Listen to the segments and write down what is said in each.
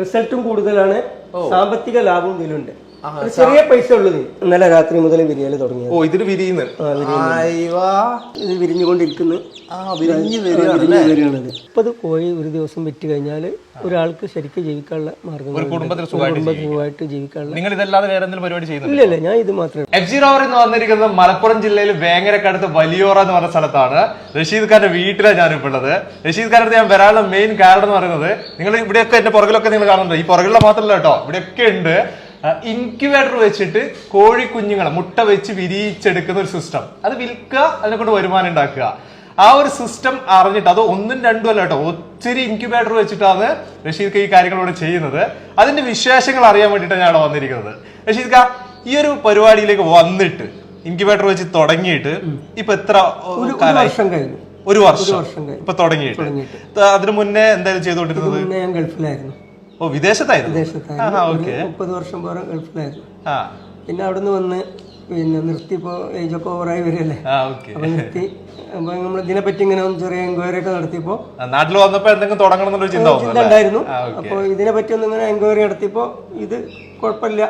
റിസൾട്ടും കൂടുതലാണ്. സാമ്പത്തിക ലാഭവും ഇതിലുണ്ട്. ചെറിയ പൈസ ഉള്ളത് ഇന്നലെ രാത്രി മുതൽ വിരിയൽ തുടങ്ങി ഓ ഇതിന് വിരിയുന്നു. ഇത് വിരിഞ്ഞുകൊണ്ടിരിക്കുന്നു. മുപ്പത് കോഴി ഒരു ദിവസം വെറ്റി കഴിഞ്ഞാൽ ഒരാൾക്ക് ശരിക്കും ജീവിക്കാനുള്ള മാർഗം കുടുംബത്തിൽ സുഖമായിട്ട് ജീവിക്കാനുള്ള നിങ്ങൾ ഇതല്ലാതെ വേറെ എന്തെങ്കിലും പരിപാടി ചെയ്യുന്നു ഇല്ല ഇല്ല ഞാൻ ഇത് മാത്രമേ എഫ് ജി റോവർ എന്ന് വന്നിരിക്കുന്നത് മലപ്പുറം ജില്ലയിൽ വേങ്ങരക്കടുത്ത് വലിയോറ എന്ന് പറഞ്ഞ സ്ഥലത്താണ്. റഷീദ് ഖാന്റെ വീട്ടിലാണ് ഞാനിപ്പോൾ ഉള്ളത് റഷീദ് ഖാന്റെ അടുത്ത് ഞാൻ വരാനുള്ള മെയിൻ കാരണം എന്ന് പറയുന്നത് നിങ്ങൾ ഇവിടെയൊക്കെ എന്റെ പുറകിലൊക്കെ നിങ്ങൾ കാണുന്നുണ്ട്? ഈ പുറകിലുള്ള മാത്രമല്ല കേട്ടോ ഇവിടെയൊക്കെ ഉണ്ട്. ഇൻക്യുബേറ്റർ വെച്ചിട്ട് കോഴി കുഞ്ഞുങ്ങളെ മുട്ട വെച്ച് വിരിയിച്ചെടുക്കുന്ന ഒരു സിസ്റ്റം അത് വിൽക്കുക അതിനെ കൊണ്ട് വരുമാനം ഉണ്ടാക്കുക. ആ ഒരു സിസ്റ്റം അറിഞ്ഞിട്ട് അത് ഒന്നും രണ്ടും അല്ല കേട്ടോ ഒത്തിരി ഇൻക്യുബേറ്റർ വെച്ചിട്ടാണ് റഷീദ് ഈ കാര്യങ്ങളോട് ചെയ്യുന്നത്. അതിന്റെ വിശേഷങ്ങൾ അറിയാൻ വേണ്ടിയിട്ടാണ് ഞാൻ അവിടെ വന്നിരിക്കുന്നത്. റഷീദ് ഖാ ഈ ഒരു പരിപാടിയിലേക്ക് വന്നിട്ട് ഇൻക്യുബേറ്റർ വെച്ച് തുടങ്ങിയിട്ട് ഇപ്പൊ എത്ര വർഷം കഴിഞ്ഞു. ഒരു വർഷം. ഇപ്പൊ തുടങ്ങിയിട്ട്. അതിനു മുന്നേ എന്തായാലും ചെയ്തുകൊണ്ടിരുന്നത്? ഞാൻ ഗൾഫിലായിരുന്നു. ഓ വിദേശത്തായിരുന്നു? വിദേശത്തായിരുന്നു. മുപ്പത് വർഷം പോലെ ഗൾഫിലായിരുന്നു. പിന്നെ അവിടുന്ന് വന്ന് പിന്നെ നിർത്തി ഇപ്പോൾ ഒക്കെ ഓവറായി വരികയല്ലേ? അപ്പൊ നിർത്തി. അപ്പൊ നമ്മൾ ഇതിനെപ്പറ്റി ഇങ്ങനെ ഒന്ന് ചെറിയ എൻക്വയറി ഒക്കെ നടത്തിയപ്പോൾ നാട്ടിൽ വന്നപ്പോ എന്തെങ്കിലും തുടങ്ങണം ചിന്ത ഉണ്ടായിരുന്നു അപ്പോൾ ഇതിനെപ്പറ്റി ഒന്ന് ഇങ്ങനെ എൻക്വയറി നടത്തിയപ്പോൾ ഇത് കുഴപ്പമില്ല.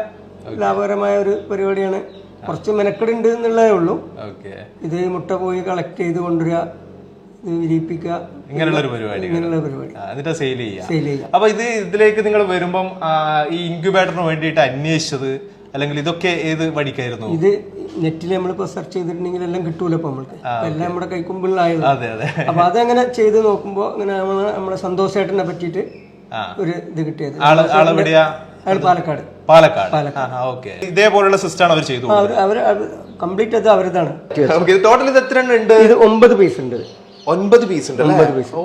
ലാഭകരമായ ഒരു പരിപാടിയാണ്. കുറച്ച് മെനക്കെടുണ്ട് എന്നുള്ളതേ ഉള്ളൂ. ഇത് മുട്ട പോയി കളക്ട് ചെയ്ത് കൊണ്ടുവരിക. വിരിയിപ്പിക്കുക ഇങ്ങനെയുള്ള ഒരു പരിപാടി ഇങ്ങനെയുള്ള പരിപാടി. എന്നിട്ട് സെയിൽ ചെയ്യാം സെയിൽ ചെയ്യുക. അപ്പൊ ഇത് ഇതിലേക്ക് നിങ്ങൾ വരുമ്പം ഈ ഇൻക്യുബേറ്ററിന് വേണ്ടിയിട്ട് അന്വേഷിച്ചത് അല്ലെങ്കിൽ ഇതൊക്കെ ഏത് വഴിക്കായിരുന്നു ഇത് നെറ്റിൽ നമ്മളിപ്പോ സെർച്ച് ചെയ്തിട്ടുണ്ടെങ്കിൽ എല്ലാം കിട്ടൂല ഇപ്പൊ നമ്മൾക്ക്? എല്ലാം നമ്മുടെ കൈക്കുമ്പിളിലായത് അപ്പൊ അതങ്ങനെ ചെയ്ത് നോക്കുമ്പോ അങ്ങനെ നമ്മളെ സന്തോഷേട്ടനെ പറ്റിയിട്ട് ഒരു ഇത് കിട്ടിയത്. അയാൾ പാലക്കാട്. പാലക്കാട്. ഓക്കെ. ഇതേപോലുള്ള സിസ്റ്റമാണ് അവർ ചെയ്തു അവർ കംപ്ലീറ്റ് അത് അവരതാണ്. ടോട്ടൽ ഇത് എത്ര ഉണ്ട്? ഇത് ഒമ്പത് പീസ് ഉണ്ട്. ഒൻപത് പീസ് ഉണ്ട് ഓ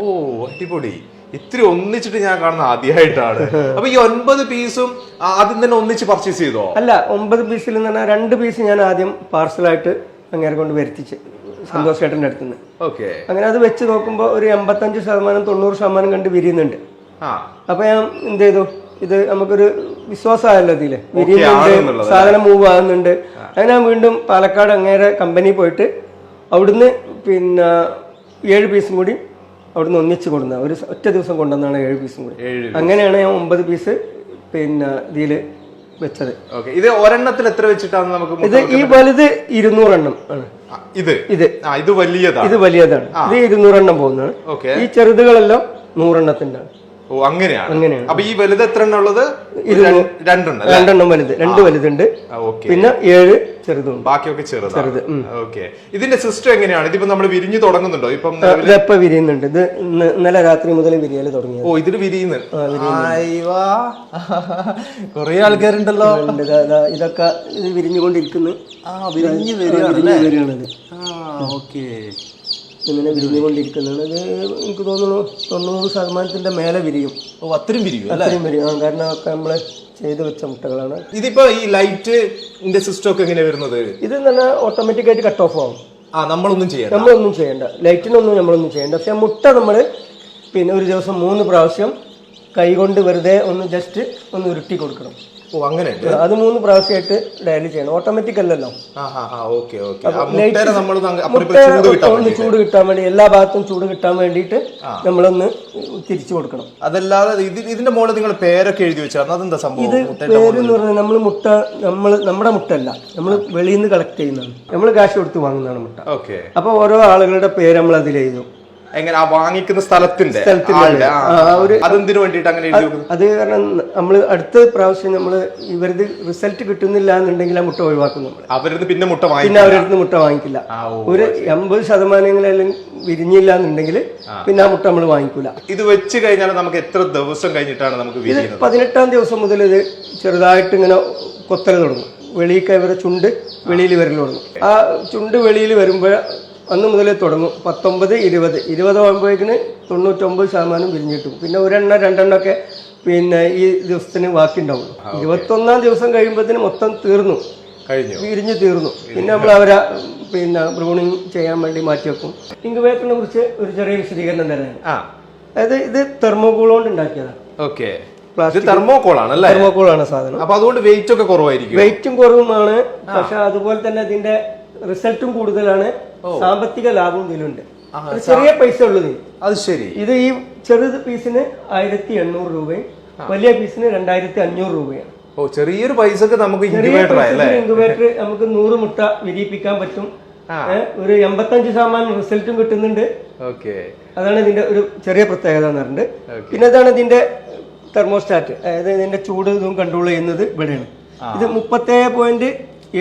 അടിപൊളി. ഇത്തിരി ഒന്നിച്ചിട്ട് ഞാൻ കാണുന്ന ആദ്യമായിട്ടാണ്. അപ്പൊ ഈ ഒൻപത് പീസും ആദ്യം തന്നെ ഒന്നിച്ച് പർച്ചേസ് ചെയ്തോ? അല്ല ഒമ്പത് പീസിൽ നിന്ന് പറഞ്ഞാൽ രണ്ട് പീസ് ഞാൻ ആദ്യം പാർസലായിട്ട് അങ്ങേരെ കൊണ്ട് വരുത്തിച്ച് സന്തോഷ് ചേട്ടന്റെ അടുത്ത് നിന്ന് ഓക്കെ. അങ്ങനെ അത് വെച്ച് നോക്കുമ്പോൾ ഒരു എൺപത്തഞ്ച് ശതമാനം തൊണ്ണൂറ് ശതമാനം കണ്ട് വിരിയുന്നുണ്ട്. അപ്പൊ ഞാൻ എന്ത് ചെയ്തു? ഇത് നമുക്കൊരു വിശ്വാസമായല്ലോ ഇതിൽ. വിരിയുന്നുണ്ട് സാധനം മൂവ് ആകുന്നുണ്ട്. അങ്ങനെ ഞാൻ വീണ്ടും പാലക്കാട് അങ്ങേരെ കമ്പനി പോയിട്ട് അവിടുന്ന് പിന്നെ ഏഴ് പീസും കൂടി അവിടുന്ന് ഒന്നിച്ച് കൊണ്ടുവന്ന ഒരു ഒറ്റ ദിവസം കൊണ്ടുവന്നാണ് ഏഴ് പീസും കൂടി. അങ്ങനെയാണ് ഞാൻ ഒമ്പത് പീസ് പിന്നെ ഇതിൽ വെച്ചത്. ഇത് ഒരെണ്ണത്തിൽ എത്ര വെച്ചിട്ടാണ് നമുക്ക് ഇത് ഈ വലുത് ഇരുന്നൂറെണ്ണം ആണ്. ഇത്? ഇത്. ഇത് വലിയതാണ്. ഇത് വലിയതാണ്. ഇത് ഇരുന്നൂറെണ്ണം പോകുന്നതാണ്. ഈ ചെറുതുകളെല്ലാം നൂറെണ്ണത്തിന്റെ ആണ് ഓ അങ്ങനെയാണ്. അങ്ങനെയാണ്. അപ്പൊ ഈ വലുത് എത്ര രണ്ട്- രണ്ടെണ്ണം രണ്ടെണ്ണം വലുത്. രണ്ട് വലുതുണ്ട്. ഓക്കെ. പിന്നെ ഏഴ് ചെറുതും ബാക്കിയൊക്കെ ചെറുത്. ചെറുത് ഓക്കെ. ഇതിന്റെ സിസ്റ്റം എങ്ങനെയാണ്? ഇതിപ്പോ നമ്മൾ വിരിഞ്ഞു തുടങ്ങുന്നുണ്ടോ? ഇപ്പം ഇപ്പൊ വിരിയുന്നുണ്ട്. ഇത് ഇന്നലെ രാത്രി മുതൽ വിരിയൽ തുടങ്ങി ഓ ഇതിന് വിരിയുന്നു. കൊറേ ആൾക്കാരുണ്ടല്ലോ. ഇതൊക്കെ ഇത് വിരിഞ്ഞുകൊണ്ടിരിക്കുന്നു. ആ വിരിഞ്ഞു വരികയാണ് ആ ഓക്കെ. ഇങ്ങനെ വിരിഞ്ഞുകൊണ്ടിരിക്കുന്നതാണ്. ഇത് എനിക്ക് തോന്നുന്നു തൊണ്ണൂറ് ശതമാനത്തിന്റെ മേലെ വിരിയും. ഓ അത്രയും വിരിയും അല്ലേ? അത്രയും വിരിയും. ആ, കാരണം ഒക്കെ നമ്മൾ ചെയ്ത് വെച്ച മുട്ടകളാണ്. ഇതിപ്പോ ഈ ലൈറ്റിന്റെ സിസ്റ്റം ഒക്കെ എങ്ങനെയാ വരുന്നത്? ഇത് തന്നെ ഓട്ടോമാറ്റിക് ആയിട്ട് കട്ട് ഓഫ് ആവും. ആ നമ്മളൊന്നും ചെയ്യാം നമ്മളൊന്നും ചെയ്യണ്ട. ലൈറ്റിനൊന്നും നമ്മളൊന്നും ചെയ്യണ്ട. പക്ഷെ മുട്ട നമ്മൾ പിന്നെ ഒരു ദിവസം മൂന്ന് പ്രാവശ്യം കൈകൊണ്ട് വെറുതെ ഒന്ന് ജസ്റ്റ് ഒന്ന് ഉരുട്ടി കൊടുക്കണം. ഓ അങ്ങനെ. അത് മൂന്ന് പ്രാവശ്യമായിട്ട് ഡയലി ചെയ്യണം. ഓട്ടോമാറ്റിക് അല്ലല്ലോ. ഒന്ന് ചൂട് കിട്ടാൻ വേണ്ടി എല്ലാ ഭാഗത്തും ചൂട് കിട്ടാൻ വേണ്ടിയിട്ട് നമ്മളൊന്ന് തിരിച്ചു കൊടുക്കണം. അതല്ലാതെ ഇതിന്റെ മുകളിൽ നിങ്ങൾ പേരൊക്കെ എഴുതി വെച്ചാൽ അതെന്താ സംഭവം? ഇത് പേര് എന്ന് പറഞ്ഞാൽ നമ്മൾ മുട്ട നമ്മൾ നമ്മുടെ മുട്ട അല്ല നമ്മൾ വെളിയിൽ നിന്ന് കളക്ട് ചെയ്യുന്നതാണ്. നമ്മൾ കാശ് കൊടുത്ത് വാങ്ങുന്നതാണ് മുട്ട. ഓക്കെ. അപ്പോൾ ഓരോ ആളുകളുടെ പേര് നമ്മൾ അതിൽ എഴുതും. എങ്ങനെ ആ വാങ്ങിക്കുന്ന സ്ഥലത്തിന്റെ അതെന്തിനു വേണ്ടിയിട്ട് അങ്ങനെ അത് കാരണം നമ്മൾ അടുത്ത പ്രാവശ്യം നമ്മൾ ഇവരത് റിസൾട്ട് കിട്ടുന്നില്ല എന്നുണ്ടെങ്കിൽ ആ മുട്ട ഒഴിവാക്കും നമ്മൾ അവരത് പിന്നെ മുട്ട പിന്നെ അവരടുത്ത് മുട്ട വാങ്ങിക്കില്ല. ഒരു എൺപത് ശതമാനങ്ങളെല്ലാം വിരിഞ്ഞില്ല എന്നുണ്ടെങ്കിൽ പിന്നെ ആ മുട്ട നമ്മൾ വാങ്ങിക്കൂല. ഇത് വെച്ച് കഴിഞ്ഞാൽ നമുക്ക് എത്ര ദിവസം കഴിഞ്ഞിട്ടാണ് നമുക്ക് പതിനെട്ടാം ദിവസം മുതൽ ഇത് ചെറുതായിട്ട് ഇങ്ങനെ കൊത്തൽ തുടങ്ങും. വെളിയിൽ കൈവരെ ചുണ്ട് വെളിയിൽ വരൽ തുടങ്ങും. ആ ചുണ്ട് വെളിയിൽ വരുമ്പോൾ അന്ന് മുതലേ തുടങ്ങും. പത്തൊമ്പത് ഇരുപത്. ഇരുപത് ആകുമ്പോഴേക്കിന് തൊണ്ണൂറ്റൊമ്പത് ശതമാനം വിരിഞ്ഞിട്ടും. പിന്നെ ഒരെണ്ണം രണ്ടെണ്ണം ഒക്കെ പിന്നെ ഈ ദിവസത്തിന് ബാക്കിയുണ്ടാവും. ഇരുപത്തൊന്നാം ദിവസം കഴിയുമ്പോഴത്തേന് മൊത്തം തീർന്നു. വിരിഞ്ഞ് തീർന്നു. പിന്നെ നമ്മൾ അവരെ പിന്നെ ബ്രൂണിങ് ചെയ്യാൻ വേണ്ടി മാറ്റി വെക്കും. ഇൻക്യുബേറ്ററിനെ കുറിച്ച് ഒരു ചെറിയ വിശദീകരണം തരാൻ ആ. അതായത് ഇത് തെർമോകോൾ കൊണ്ട് ഉണ്ടാക്കിയതാണ് ഓക്കെ. തെർമോകോൾ ആണ് അല്ലേ? തെർമോകോൾ ആണ് സാധനം. അപ്പൊ അതുകൊണ്ട് വെയിറ്റ് ഒക്കെ കുറവായിരിക്കും വെയിറ്റും കുറവുമാണ്. പക്ഷെ അതുപോലെ തന്നെ ഇതിന്റെ റിസൾട്ടും കൂടുതലാണ്. സാമ്പത്തിക ലാഭവും ഇതിലുണ്ട് ചെറിയ പൈസ ഉള്ളത് അത് ശരി. ഇത് ഈ ചെറുത് പീസിന് ആയിരത്തി എണ്ണൂറ് രൂപയും വലിയ പീസിന് രണ്ടായിരത്തി അഞ്ഞൂറ് രൂപയാണ്. ഓ ചെറിയൊരു പൈസക്ക് നമുക്ക് ഇൻക്യുബേറ്റർ നമുക്ക് നൂറ് മുട്ട വിരിയിപ്പിക്കാൻ പറ്റും. ഒരു എൺപത്തി ഒരു എൺപത്തഞ്ച് ശതമാനം റിസൾട്ടും കിട്ടുന്നുണ്ട്. ഓക്കെ. അതാണ് ഇതിന്റെ ഒരു ചെറിയ പ്രത്യേകത എന്ന് പറഞ്ഞിട്ട് പിന്നെ അതാണ് ഇതിന്റെ തെർമോസ്റ്റാറ്റ് അതായത് ഇതിന്റെ ചൂട് ഇതും കൺട്രോൾ ചെയ്യുന്നത് ഇവിടെയാണ്. ഇത് മുപ്പത്തേഴ് പോയിന്റ്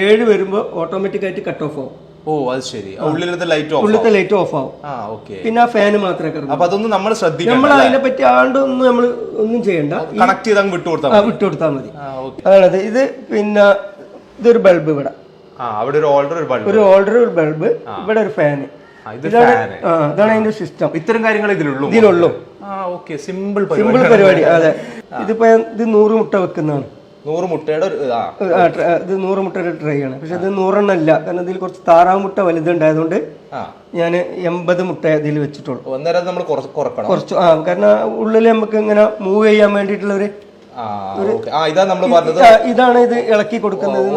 ഏഴ് വരുമ്പോൾ ഓട്ടോമാറ്റിക് ആയിട്ട് കട്ട് ഓഫ് ആവും. ഓ അത് ശരി. ഉള്ളിലത്തെ ലൈറ്റ് ഓഫ് ഉള്ളിലത്തെ ലൈറ്റ് ഓഫ് ആവും. ആ ഓക്കെ പിന്നെ ആ ഫാന് മാത്രമേ കിടന്നു അപ്പൊ അതൊന്നും നമ്മൾ ശ്രദ്ധിക്കണം നമ്മൾ അതിനെ പറ്റി ആണ്ടൊന്നും നമ്മൾ ഒന്നും ചെയ്യണ്ട. കണക്ട് ചെയ്ത് അങ്ങ് വിട്ടുകൊടുത്താൽ വിട്ടു കൊടുത്താൽ മതി. അതാണത്. ഇത് പിന്നെ ഇതൊരു ബൾബ് ഇവിടെ. അവിടെ ഒരു ഓൾഡർ ഒരു ബൾബ് ഒരു ഓൾഡർ ഒരു ബൾബ് ഇവിടെ ഒരു ഫാന് ഇതാണ് അതിന്റെ സിസ്റ്റം ഇത്തരം കാര്യങ്ങൾ ഇതിലുള്ളൂ ഓക്കെ സിമ്പിൾ സിമ്പിൾ പരിപാടി. അതെ. ഇതിപ്പോ ഇത് നൂറ് മുട്ട വെക്കുന്നതാണ്. നൂറ് മുട്ടയുടെ ഒരു ആ ഇത് നൂറ് മുട്ടയുടെ ട്രൈ ആണ്. പക്ഷെ ഇത് നൂറെണ്ണം അല്ല കാരണം ഇതിൽ കുറച്ച് താറാവ് മുട്ട വലുതുണ്ടായതുകൊണ്ട് ഞാൻ എൺപത് മുട്ട ഇതിൽ വെച്ചിട്ടുള്ളൂ. ഒന്നര നമ്മൾ കുറച്ച് കുറക്കണം. കുറച്ച് ആ കാരണം ഉള്ളിൽ നമുക്ക് ഇങ്ങനെ മൂവ് ചെയ്യാൻ വേണ്ടിയിട്ടുള്ള ഒരു ഇതാണ് ഇത് ഇളക്കി കൊടുക്കുന്നത്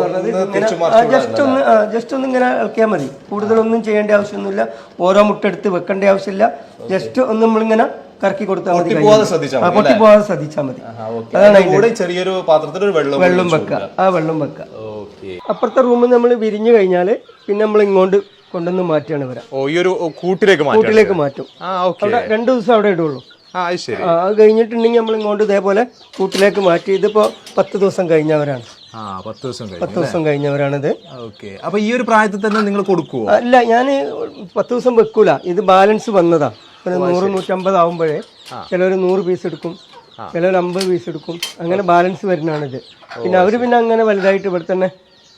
ജസ്റ്റ് ഒന്ന് ജസ്റ്റ് ഒന്ന് ഇങ്ങനെ ഇളക്കിയാൽ മതി. കൂടുതലൊന്നും ചെയ്യേണ്ട ആവശ്യമൊന്നുമില്ല. ഓരോ മുട്ട എടുത്ത് വെക്കേണ്ട ആവശ്യമില്ല. ജസ്റ്റ് ഒന്ന് നമ്മളിങ്ങനെ കറക്കി കൊടുത്താൽ മതി പൊട്ടി പോകാതെ ശ്രദ്ധിച്ചാൽ മതി. അതാണ് ചെറിയൊരു പാത്രത്തിൽ ഒരു വെള്ളം വെള്ളം വെക്കുക ആ വെള്ളം വെക്കുക അപ്പുറത്തെ റൂമിൽ നമ്മൾ വിരിഞ്ഞു കഴിഞ്ഞാൽ പിന്നെ നമ്മൾ ഇങ്ങോട്ട് കൊണ്ടുവന്ന് മാറ്റിയാണ് വരാം ഓ ഈ ഒരു കൂട്ടിലേക്ക് മാറ്റാം കൂട്ടിലേക്ക് മാറ്റും. രണ്ടു ഓക്കെ. അവിടെ രണ്ട് ദിവസം അവിടെ ഇടുള്ളൂ. അത് കഴിഞ്ഞിട്ടുണ്ടെങ്കിൽ നമ്മൾ ഇങ്ങോട്ട് ഇതേപോലെ കൂട്ടിലേക്ക് മാറ്റി. ഇതിപ്പോ പത്ത് ദിവസം കഴിഞ്ഞവരാണ്. പത്ത് ദിവസം കഴിഞ്ഞവരാണിത്. അപ്പൊ ഈ ഒരു പ്രായത്തിൽ തന്നെ നിങ്ങൾ കൊടുക്കുവോ? അല്ല ഞാൻ പത്ത് ദിവസം വെക്കൂല. ഇത് ബാലൻസ് വന്നതാ. ഒരു നൂറ് നൂറ്റമ്പത് ആവുമ്പോഴേ ചിലർ നൂറ് പീസ് എടുക്കും ചിലർ അമ്പത് പീസ് എടുക്കും. അങ്ങനെ ബാലൻസ് വരുന്നതാണിത്. പിന്നെ അവർ പിന്നെ അങ്ങനെ വലുതായിട്ട് ഇവിടെ തന്നെ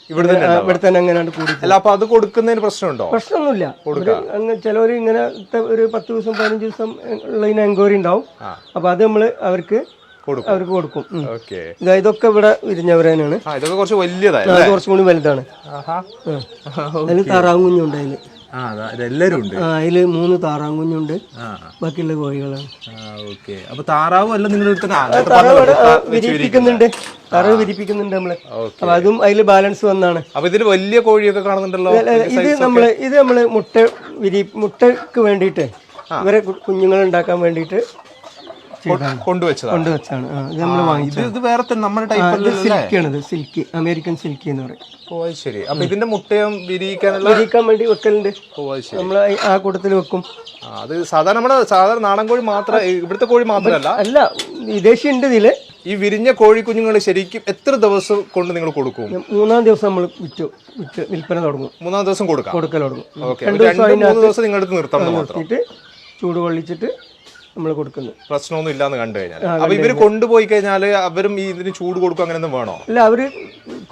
ഇവിടെ തന്നെ അങ്ങനെയാണ് കൂടി അല്ല അപ്പൊ അത് കൊടുക്കുന്നതിന് പ്രശ്നമുണ്ടോ? പ്രശ്നമൊന്നുമില്ല. അങ്ങനെ അങ്ങ് ചിലവർ ഇങ്ങനെ ഒരു പത്ത് ദിവസം പതിനഞ്ച് ദിവസം ഉള്ളതിന് എൻക്വയറി ഉണ്ടാവും. അപ്പൊ അത് നമ്മൾ അവർക്ക് അവർക്ക് കൊടുക്കും. ഇതൊക്കെ ഇവിടെ വിരിഞ്ഞവരാനാണ് കുറച്ച് കൂടി വലുതാണ്. അതിൽ താറാവും കുഞ്ഞുണ്ട് ഇതെല്ലാരും ഉണ്ട്. ആ അതിൽ മൂന്ന് താറാവ് കുഞ്ഞുണ്ട്. ബാക്കിയുള്ള കോഴികളാണ് ഓക്കെ. അപ്പൊ താറാവ് അല്ല നിങ്ങളുടെ വിരിപ്പിക്കുന്നുണ്ട് താറാവ് വിരിപ്പിക്കുന്നുണ്ട് നമ്മൾ. അപ്പൊ അതും അതിൽ ബാലൻസ് വന്നാണ്. അപ്പൊ ഇതിൽ വലിയ കോഴിയൊക്കെ കാണുന്നുണ്ടല്ലോ? ഇത് നമ്മൾ ഇത് നമ്മൾ മുട്ട വിരി മുട്ടക്ക് വേണ്ടിയിട്ട് ഇവരെ കുഞ്ഞുങ്ങൾ ഉണ്ടാക്കാൻ വേണ്ടിയിട്ട്. കൊണ്ടുവച്ചതാണ്. കൊണ്ടുവച്ചാണ് ഇത് നമ്മൾ വാങ്ങി ഇത് വേറെ തന്നെ നമ്മുടെ ടൈപ്പ് സിൽക്കിയാണിത് സിൽക്കി അമേരിക്കൻ സിൽക്കി എന്ന് പറയും. ഓ ശരി. അപ്പൊ ഇതിന്റെ മുട്ടയും വിരിയിക്കാനുള്ള വിരിക്കാൻ വേണ്ടി വെക്കലുണ്ട്. ഓ ശരി. നമ്മൾ ആ കൂട്ടത്തിൽ വെക്കും. അത് സാധാരണ നമ്മുടെ സാധാരണ നാടൻ കോഴി മാത്രം ഇവിടുത്തെ കോഴി മാത്രമല്ല. അല്ല വിദേശി ഉണ്ട് ഇതിൽ. ഈ വിരിഞ്ഞ കോഴി കുഞ്ഞുങ്ങൾ ശരിക്കും എത്ര ദിവസം കൊണ്ട് നിങ്ങൾ കൊടുക്കും? മൂന്നാം ദിവസം നമ്മൾ വിറ്റു. വിറ്റ് വിൽപ്പന തുടങ്ങും. മൂന്നാം ദിവസം കൊടുക്കാം. കൊടുക്കൽ തുടങ്ങും. രണ്ട് മൂന്ന് ദിവസം നിങ്ങളുടെ മാത്രം. ചൂട് കൊള്ളിച്ചിട്ട് നമ്മൾ കൊടുക്കുന്നത്. പ്രശ്നമൊന്നും ഇല്ലാന്ന് കണ്ടു കഴിഞ്ഞാൽ അപ്പൊ ഇവർ കൊണ്ടുപോയി കഴിഞ്ഞാൽ അവരും ഇതിന് ചൂട് കൊടുക്കും അങ്ങനെയൊന്നും വേണോ? അല്ല അവർ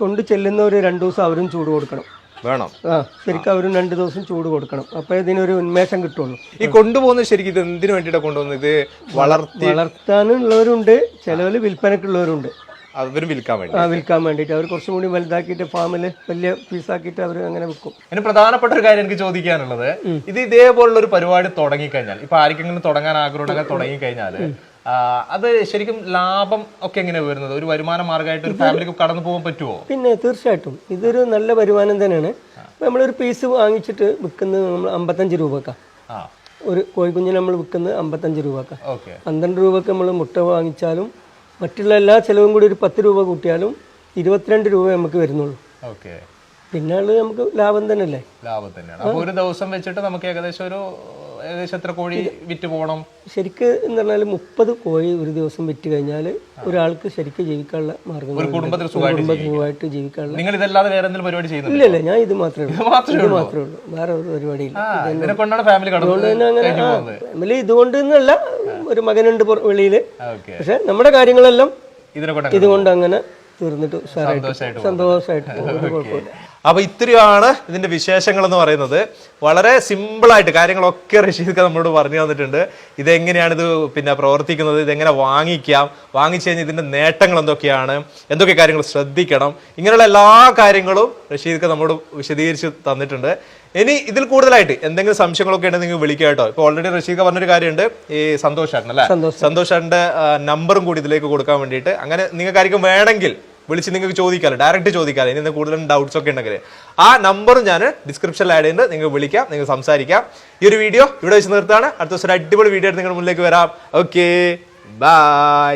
കൊണ്ടു ചെല്ലുന്ന ഒരു രണ്ടു ദിവസം അവരും ചൂട് കൊടുക്കണം. വേണം? ആ ശരിക്കും അവരും രണ്ട് ദിവസം ചൂട് കൊടുക്കണം. അപ്പോൾ ഇതിനൊരു ഉന്മേഷം കിട്ടുള്ളൂ. ഈ കൊണ്ടുപോകുന്നത് ശരിക്കും ഇത് എന്തിനു വേണ്ടിയിട്ടാണ് കൊണ്ടുപോകുന്നത്? ഇത് വളർത്തി വളർത്താനുള്ളവരുണ്ട് ചിലവർ വിൽപ്പനക്കുള്ളവരുണ്ട്. അവരും വിൽക്കാൻ വേണ്ടി. വിൽക്കാൻ വേണ്ടിയിട്ട്. അവർ കുറച്ചും കൂടി വലുതാക്കിയിട്ട് ഫാമിൽ വലിയ പീസാക്കിയിട്ട് അവർ അങ്ങനെ വിൽക്കും. അതിന് പ്രധാനപ്പെട്ട ഒരു കാര്യം എനിക്ക് ചോദിക്കാനുള്ളത്. ഇത് ഇതേപോലുള്ള ഒരു പരിപാടി തുടങ്ങിക്കഴിഞ്ഞാൽ ഇപ്പൊ ആർക്കെങ്കിലും തുടങ്ങാൻ ആഗ്രഹമുണ്ടെങ്കിൽ തുടങ്ങി കഴിഞ്ഞാൽ അത് ശരിക്കും ലാഭം ഒക്കെ എങ്ങനെയാണ് വരുന്നത്? ഒരു വരുമാന മാർഗമായിട്ട് ഒരു ഫാമിലിക്ക് കടന്നു പോകാൻ പറ്റുമോ പിന്നെ തീർച്ചയായിട്ടും. ഇതൊരു നല്ല വരുമാനം തന്നെയാണ്. നമ്മളൊരു പീസ് വാങ്ങിച്ചിട്ട് വിൽക്കുന്നത് നമ്മൾ അമ്പത്തഞ്ച് രൂപക്കാണ് ആ. ഒരു കോഴിക്കുഞ്ഞിന് നമ്മൾ വിൽക്കുന്നത് അമ്പത്തഞ്ച് രൂപക്കാണ് പന്ത്രണ്ട് രൂപക്ക് നമ്മൾ മുട്ട വാങ്ങിച്ചാലും മറ്റുള്ള എല്ലാ ചിലവും കൂടി ഒരു പത്ത് രൂപ കൂട്ടിയാലും ഇരുപത്തിരണ്ട് രൂപ നമുക്ക് വരുന്നുള്ളൂ. ഓക്കെ. പിന്നെ ഉള്ളത് നമുക്ക് ലാഭം തന്നെയല്ലേ? ലാഭം തന്നെയാണ്. അപ്പോൾ ഒരു ദിവസം വെച്ചിട്ട് നമുക്ക് ഏകദേശം ഒരു ഏകദേശം എത്ര കോഴി വിറ്റ് പോകണം? ശരിക്ക് എന്ന് പറഞ്ഞാൽ മുപ്പത് കോഴി ഒരു ദിവസം വിറ്റ് കഴിഞ്ഞാൽ ഒരാൾക്ക് ശരിക്ക് ജീവിക്കാനുള്ള മാർഗം കുടുംബത്തിൽ സുഖമായിട്ട് ജീവിക്കാനുള്ള നിങ്ങൾ ഇതല്ലാതെ വേറെ എന്തെങ്കിലും പരിപാടി ചെയ്യുന്നു ഇല്ല ഇല്ല ഞാൻ ഇത് മാത്രമേ ഉള്ളൂ. മാത്രമേ ഉള്ളൂ? വേറെ ഒരു പരിപാടിയില്ല. കടന്നു പിന്നെ അങ്ങനെ ഫാമിലി ഇതുകൊണ്ട് എന്നല്ല ഒരു മകനുണ്ട് വെളിയിൽ പക്ഷെ നമ്മുടെ കാര്യങ്ങളെല്ലാം ഇതുകൊണ്ട് അങ്ങനെ തീർന്നിട്ട് സന്തോഷമായിട്ട് അപ്പൊ ഇത്രയാണ് ഇതിന്റെ വിശേഷങ്ങൾ എന്ന് പറയുന്നത്. വളരെ സിമ്പിൾ ആയിട്ട് കാര്യങ്ങളൊക്കെ റഷീദ് നമ്മളോട് പറഞ്ഞു തന്നിട്ടുണ്ട്. ഇതെങ്ങനെയാണ് ഇത് പിന്നെ പ്രവർത്തിക്കുന്നത്? ഇതെങ്ങനെ വാങ്ങിക്കാം? വാങ്ങിച്ചു കഴിഞ്ഞാൽ ഇതിന്റെ നേട്ടങ്ങൾ എന്തൊക്കെയാണ്? എന്തൊക്കെ കാര്യങ്ങൾ ശ്രദ്ധിക്കണം? ഇങ്ങനെയുള്ള എല്ലാ കാര്യങ്ങളും റഷീദ് നമ്മോട് വിശദീകരിച്ച് തന്നിട്ടുണ്ട്. ഇനി ഇതിൽ കൂടുതലായിട്ട് എന്തെങ്കിലും സംശയങ്ങളൊക്കെ ഉണ്ടെങ്കിൽ നിങ്ങൾ വിളിക്കുക കേട്ടോ. ഇപ്പൊ ഓൾറെഡി റഷീദ് പറഞ്ഞൊരു കാര്യമുണ്ട്. ഈ സന്തോഷ് സന്തോഷാണ് അല്ലേ? സന്തോഷ്. സന്തോഷാന്റെ നമ്പറും കൂടി ഇതിലേക്ക് കൊടുക്കാൻ വേണ്ടിയിട്ട് അങ്ങനെ നിങ്ങൾക്ക് ആയിരിക്കും വേണമെങ്കിൽ വിളിച്ച് നിങ്ങൾക്ക് ചോദിക്കാമല്ലോ ഡയറക്റ്റ് ചോദിക്കാമല്ലോ ഇനി കൂടുതലും കൂടുതൽ ഡൗട്ട്സ് ഒക്കെ ഉണ്ടെങ്കിൽ. ആ നമ്പറും ഞാൻ ഡിസ്ക്രിപ്ഷനിൽ ആഡ് ചെയ്യുന്നുണ്ട്. നിങ്ങൾ വിളിക്കാം നിങ്ങൾ സംസാരിക്കാം. ഈ ഒരു വീഡിയോ ഇവിടെ വെച്ച് നിർത്താണ് അടുത്ത ദിവസം ഒരു അടിപൊളി വീഡിയോ ആയിട്ട് നിങ്ങളുടെ മുന്നിലേക്ക് വരാം. Okay bye